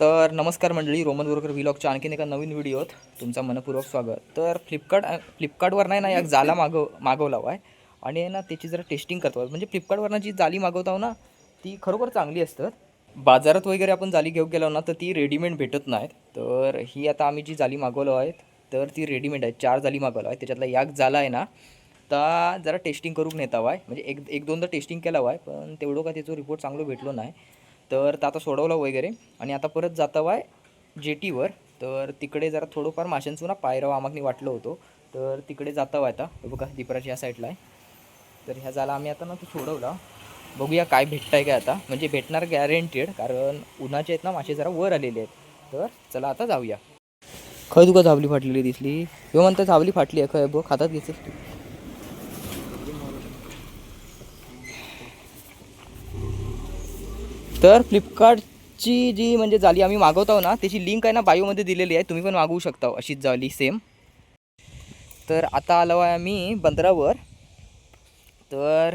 तर नमस्कार मंडळी रोमन बोरकर व्लॉगच्या आणखीन एका नवीन व्हिडिओत तुमचा मनपूर्वक स्वागत. तर फ्लिपकार्ट फ्लिपकार्टवर नाही ना एक जाला मागव मागवला आहे आणि ना त्याची जरा टेस्टिंग करतो. म्हणजे फ्लिपकार्टवरनं जी जाली मागवतो ना ती खरोखर चांगली असतात. बाजारात वगैरे आपण जाली घेऊन गेलो ना तर ती रेडीमेड भेटत नाहीत. तर ही आता आम्ही जी जाली मागवलो आहेत तर ती रेडीमेड आहे. चार जाली मागवलो आहे. त्याच्यातला याक जाला आहे ना तर जरा टेस्टिंग करून नेता आहे म्हणजे एक एक दोनदा टेस्टिंग केला आहे पण तेवढं का त्याचा रिपोर्ट चांगलं भेटलो नाही. तर तर आता सोडवलं वगैरे. आणि आता परत जाता आहे जेटीवर. तर तिकडे जरा थोडंफार माशांचं ना पायराव आमागनी वाटलं होतं. तर तिकडे जाता आहे आता बघा दिपराची या साईडला आहे. तर ह्या झाला आम्ही आता ना तो सोडवला. बघूया काय भेटतंय काय आता. म्हणजे भेटणार गॅरेंटेड कारण उन्हाचे आहेत ना मासे जरा वर आलेले आहेत. तर चला आता जाऊया. खय तुका झावली फाटलेली दिसली. किंवा म्हणतं झावली फाटली आहे. खय बघ खातात तू तर फ्लिपकार्टची जी म्हणजे जाली आम्ही मागवतो ना त्याची लिंक आहे ना बायोमध्ये दिलेली आहे तुम्ही पण मागवू शकता अशीच जाली सेम तर आता आलो आहे आम्ही बंदरावर. तर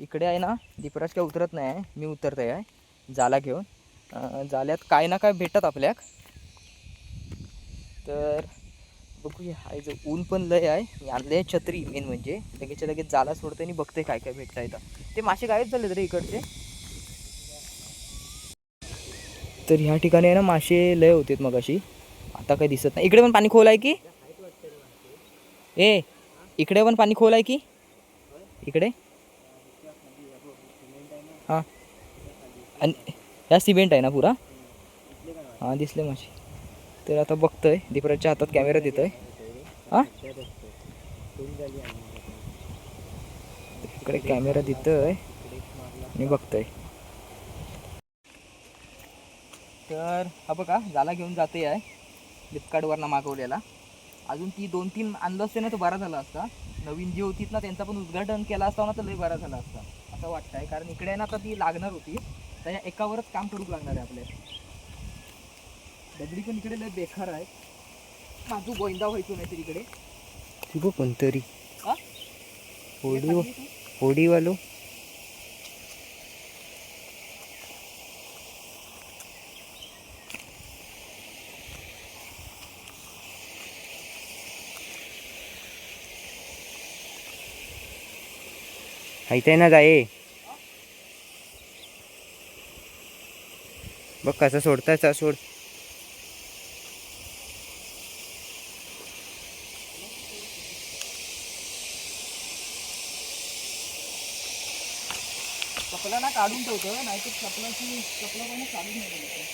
इकडे आहे ना दीपराज काय उतरत नाही आहे मी उतरत आहे जाला घेऊन. जाल्यात काय ना काय भेटत आपल्याक. तर बघूया आहे जो ऊन पण लय आहे मी आणले आहे छत्री मेन म्हणजे. लगेचच्या लगेच जाला सोडते आणि बघते काय काय भेटता येतं ते मासे गायब झाले तरी इकडचे. तर ह्या ठिकाणी आहे ना मासे लय होते मग अशी आता काही दिसत नाही. इकडे पण पाणी खोल आहे की? ए इकडे पण पाणी खोल आहे की? इकडे? हां. आणि ह्या सिमेंट आहे ना पुरा? हां दिसले मासे. तर आता बघतोय. दीपराजच्या हातात कॅमेरा देतोय. हां? इकडे कॅमेरा देतोय. आणि बघतोय. तर हा बघा जाला घेऊन जाते आहे. फ्लिपकार्टवरनं मागवलेला. अजून ती दोन तीन आणलं असते ना तर बरा झाला असता. नवीन जी होतीत ना त्यांचा पण उद्घाटन केला असता ना तर लय बरा झाला असता. असं वाटतंय कारण इकडे ना आता ती लागणार होती. त्याच्या एकावरच काम करू लागणार आहे आपल्याला दगडी पण इकडे लय बेकार आहे. काजू गोंदा व्हायचो नाही तर इकडे. कोणतरी. हा? होडी होडीवालो हायताय ना जाय बघ कसं सोडताय चा सोड. चपला काढून ठेवतो नाही तर चपलाची चपला पण काढून ठेवतो.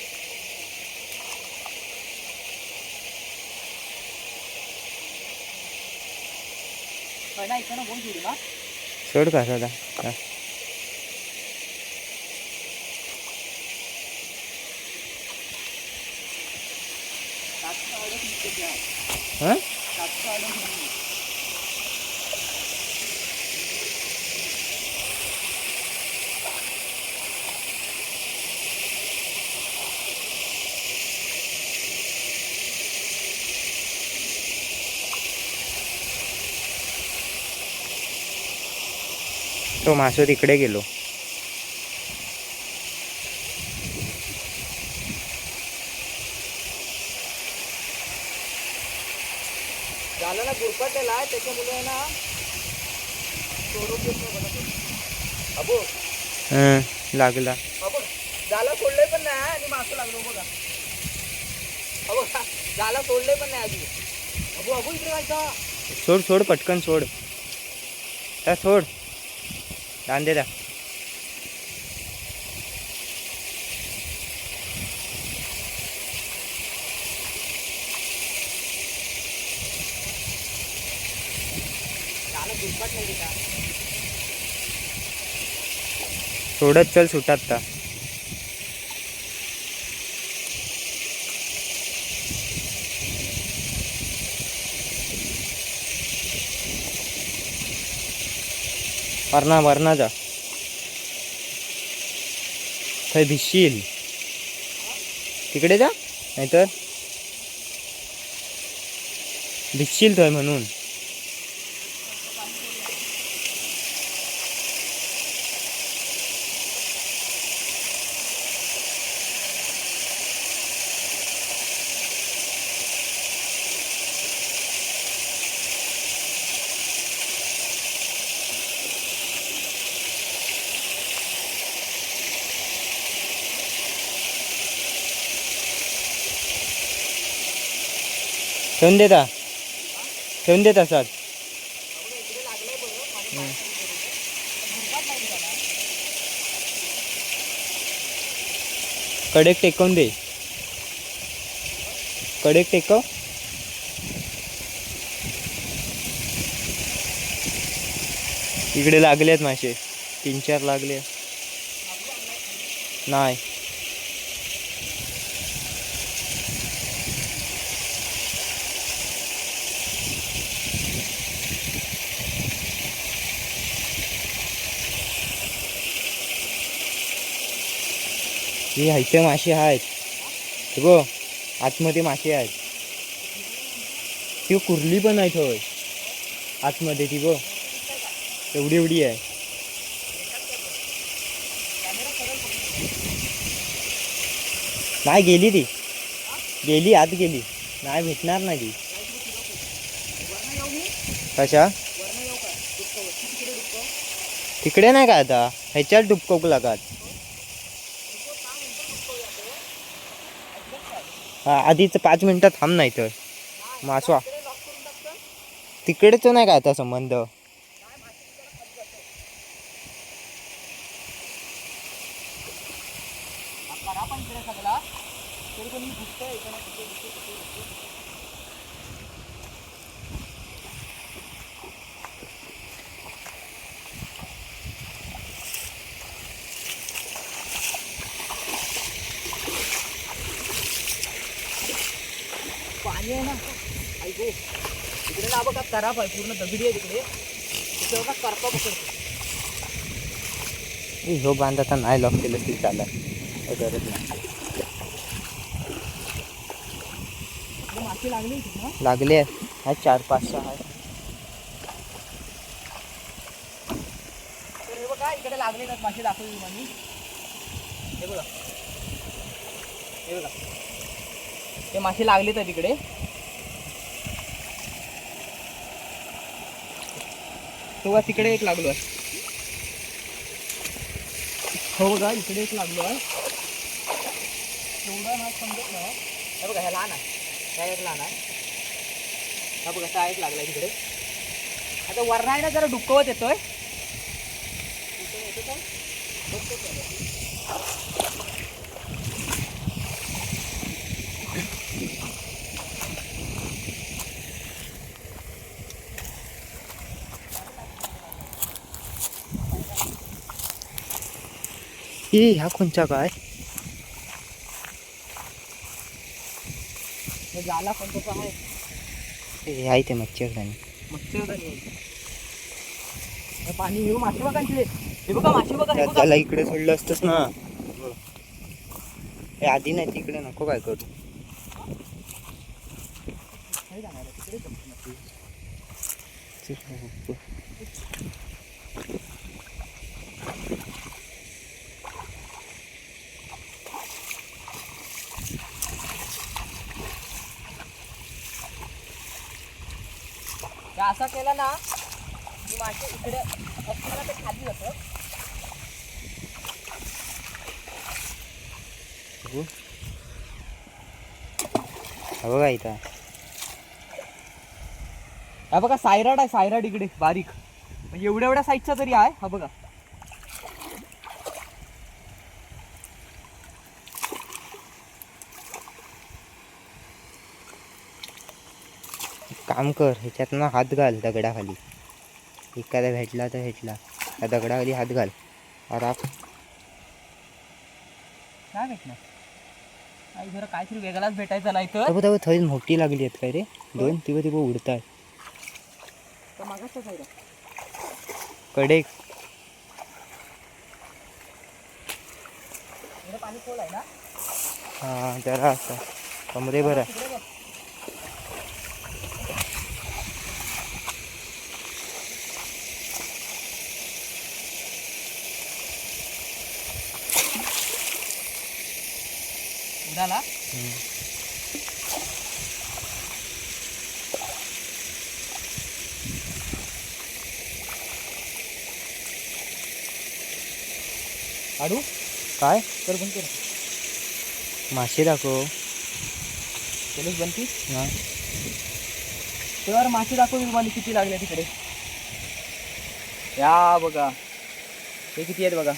पहिला इकडनं बोल सोडू ना सोड कसा आता हा. काचचा अडक निघते त्या. हा काचचा अडक नाही. तो मासो तिकडे गेलो. झालं ना गुरफटलेला आहे त्याच्यामुळे ना सोडून नाही. अबो. लागला. अबो झाला सोडले पण नाही आणि मासं लागलो बघा. अबो झाला सोडले पण नाही अजून अबो अबो इकडे व्हायचा सोड सोड पटकन सोड. त्या सोड. दांदे द्या का सोडत चल सुटात ता वरणा मरना जा थंय भिशील तिकडे जा नाहीतर भिशील थंय म्हणून ठेवून देता. ठेवून देत सर. कडेक टेकवून दे. कडेक टेकव. इकडे लागले आहेत मासे. तीन चार लागले. नाही. ही हायचे मासे आहेत. हे बघ आतमध्ये मासे आहेत. ती कुर्ली पण आहेत होय. आतमध्ये ती बघ एवढी एवढी आहे. नाही गेली ती. गेली आत गेली. नाही भेटणार नाही ती. कशा? तिकडे नाही का आता? ह्याच्यात डुबकोक लागत हा आधीच पाच मिनिटं थांब नाही तर. मासवा. तिकडेच नाही का आता संबंध? पाणी आहे ना? ऐकू तिकडे ना बघा कराप आहे पूर्ण दगडी आहे तिकडे तिथे बघा करपा पकडतो ह्यो बाँध आता नाही लॉक केलं चालत काय गरज नाही लागले होते ना? लागले आहेत हा चार पाच सहा आहेत तर हे बघा इकडे लागले मासे दाखवले मी हे बघा हे बघा ते मासे लागलेत तर तिकडे तेव्हा तिकडे एक लागलो आहे. हो बघा इकडे एक लागलो आहे. एवढा ना समजत नाही. हे बघा ह्या लहान आहे. ह्या एक लहान आहे. हा बघा हा एक लागलाय तिकडे. आता वरण आहे ना जरा डुक्कवत येतोय. ए ह्या कोणच्या काय पण तसं आहे आहे ते मच्छरदाणी मच्छरदाणी पाणी मासे बघा हे बघा मासे बघा त्या- बघा त्याला इकडे सोडलं असतंच ना हे आधी नाही तिकडे नको काय करू तिकडे तर असा केला ना की मासे इकडे असताना ते खाली जातं बघा. इथं. हा बघा सायराड आहे सायराड इकडे बारीक. म्हणजे एवढ्या एवढ्या साईजचा तरी आहे हा बघा. काम कर ह्याच्यात ना हात घाल दगडाखाली. एखादा भेटला तर भेटला. त्या दगडाखाली हात घाल. आराम. काय भेटणार आई जरा काहीतरी वेगळाच भेटायचा नाही तर. मोठी लागली आहेत काय रे? दोन तिबो तिबो उडतात तर मागासच आहे का? कडेक इकडे पाणी खोल आहे ना? हा जरा असं. कमरे बरं तिकडे बघ. उडाला आडू? काय? तर बंद कर. मासे दाखव. चलच बनती? हा. तर मासे दाखव तुम्हाला किती लागले तिकडे? या बघा. हे किती आहेत बघा?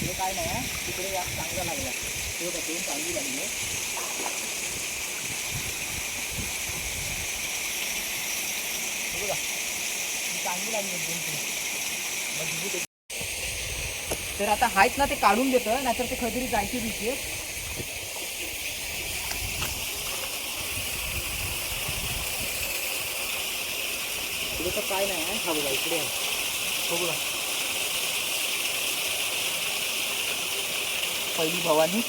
हे काय नाही तिकडे या चांगला लागला. ते बघा चांगली लागली. बघा चांगली लागली दोन मजबूत तर आता आहेत ना ते काढून देतं नाहीतर ते खरी जायची भीती आहे काय नाही आहे हा. बघा इकडे आहे हो पहिली भवानी.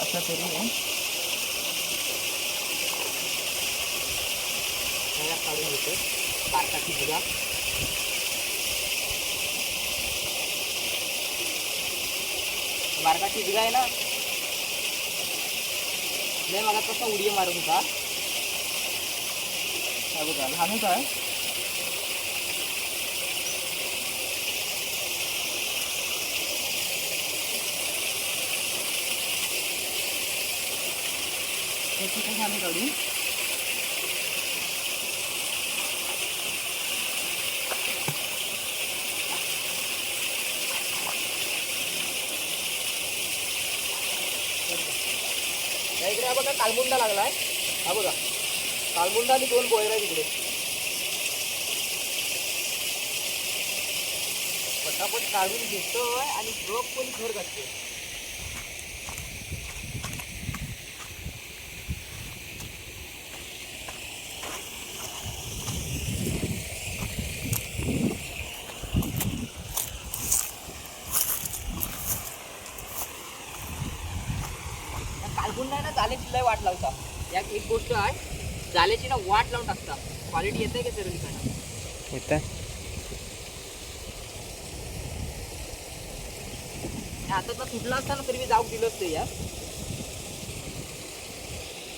अशा तरी काढून घेतो बारकाची बघा. बारकाची बिगा आहे ना. नाही मला कसा उडी मारत होता हा बघा लहानच आहे. त्याची पण छान काढू. इकडे हा बघा कालमुंडा लागलाय. हा बघा. कालबुंडा आणि दोन बोयर आहे तिकडे पटापट काढून घेतोय आणि ड्रॉप पण घर घातले कालगुंड नाही ना जाल्याची लय वाट लावता या एक गोष्ट आहे जाल्याची ना वाट लावून टाकता क्वालिटी येते का सर येतं हातातला सुटला असता ना तरी मी जाऊ दिलं असतं या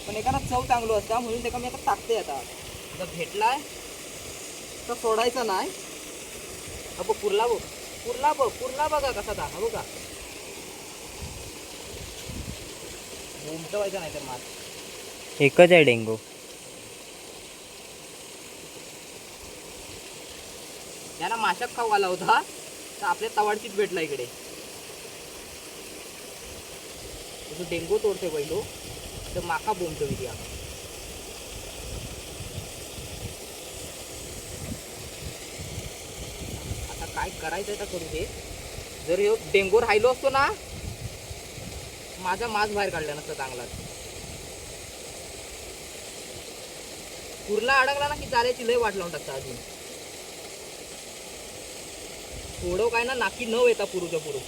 पण एकाला चव चांगलो असता म्हणून त्याला मी आता टाकते आता. जर भेटलाय तर सोडायचा नाही. बघ पुरला बघ. पुरला बघ पुरला बघा कसा दा हा बघा. उमटवायचा नाही तर मात एकच आहे डेंगू. याला खाऊ आला होता. तर आपल्या तवाडचीच भेटला इकडे. तसं डेंगू तोडते पहिलो. तर माका बोंबतो मी आपण आता. काय करायचं तर करू दे. जर हे डेंगू राहिलो असतो ना माझा मास बाहेर काढला नसता चांगलाच कुर्ला अडकला ना की चालायची लय वाट लावून टाकता अजून. थोडं काय ना नाकी न येता पुरूच्या पुरू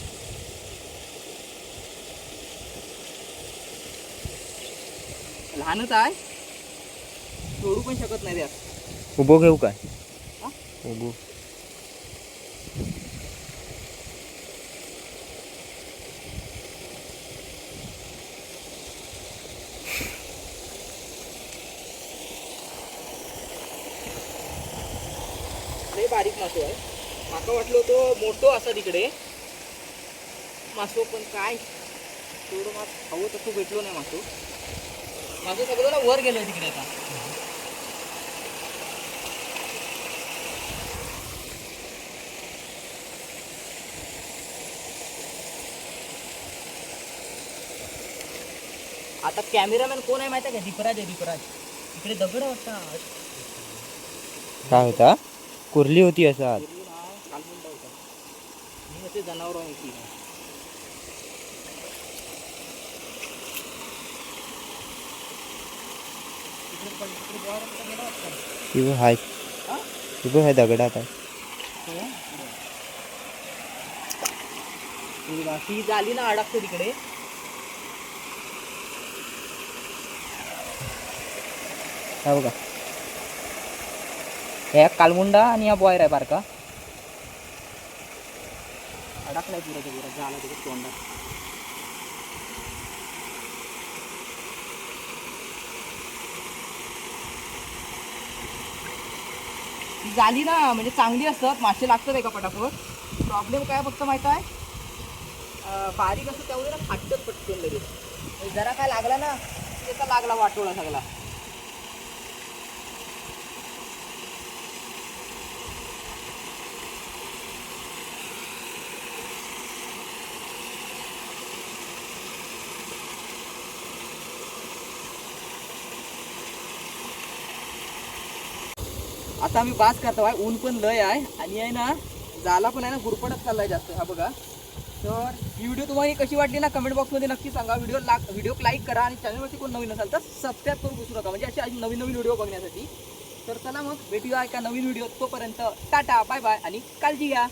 लहानच आहे. सोडू पण शकत नाही त्यात. उभो घेऊ काय? हा? उभो लय बारीक मासो आहे माका वाटलं तो मोठो असा तिकडे मासो पण काय? थोडं मास हवं तसं भेटलो नाही मासो. मासो सगळं ना वर गेलोय तिकडे आता. आता कॅमेरामॅन कोण आहे माहिती आहे का? दीपराज आहे दीपराज. इकडे दगड वाटतात काय होता? कुर्ली होती असं आत पूर्वी ना कालमुंडा होता मी असे जनावर आहे की तिकडे पण तिकडे बुवा रस्ता गेला ती बघ हाय. हा? ती बघ हाय दगडात आहे हो. ही ही झाली ना अडकते तिकडे. हा बघा. ह्या कालमुंडा आणि हा बॉयर आहे बारका. अडकलाय पुराच्या पुरा झाला त्याच्या तोंडात झाली ना म्हणजे चांगली असतात मासे लागतात एका पटापट प्रॉब्लेम काय फक्त माहीत आहे? बारीक असं त्यामुळे ना फाटत पटकन लगेच. जरा काय लागला ना त्याचा लागला वाटोळा सगळा. आता आम्ही बास करतो आहे ऊन पण लय आहे. आणि आहे ना जाला पण आहे ना गुरपटच चाललाय जास्त हा बघा. तर ही व्हिडिओ तुम्हाला कशी वाटली ना कमेंट बॉक्समध्ये नक्की सांगा. व्हिडिओ ला व्हिडिओ लाईक करा आणि चॅनलवरती कोण नवीन असाल तर सबस्क्राईब करून विसरू नका. म्हणजे अशी अशी नवीन नवीन व्हिडिओ बघण्यासाठी. तर चला मग भेटूया एका नवीन व्हिडिओ तोपर्यंत टाटा बाय बाय आणि काळजी घ्या.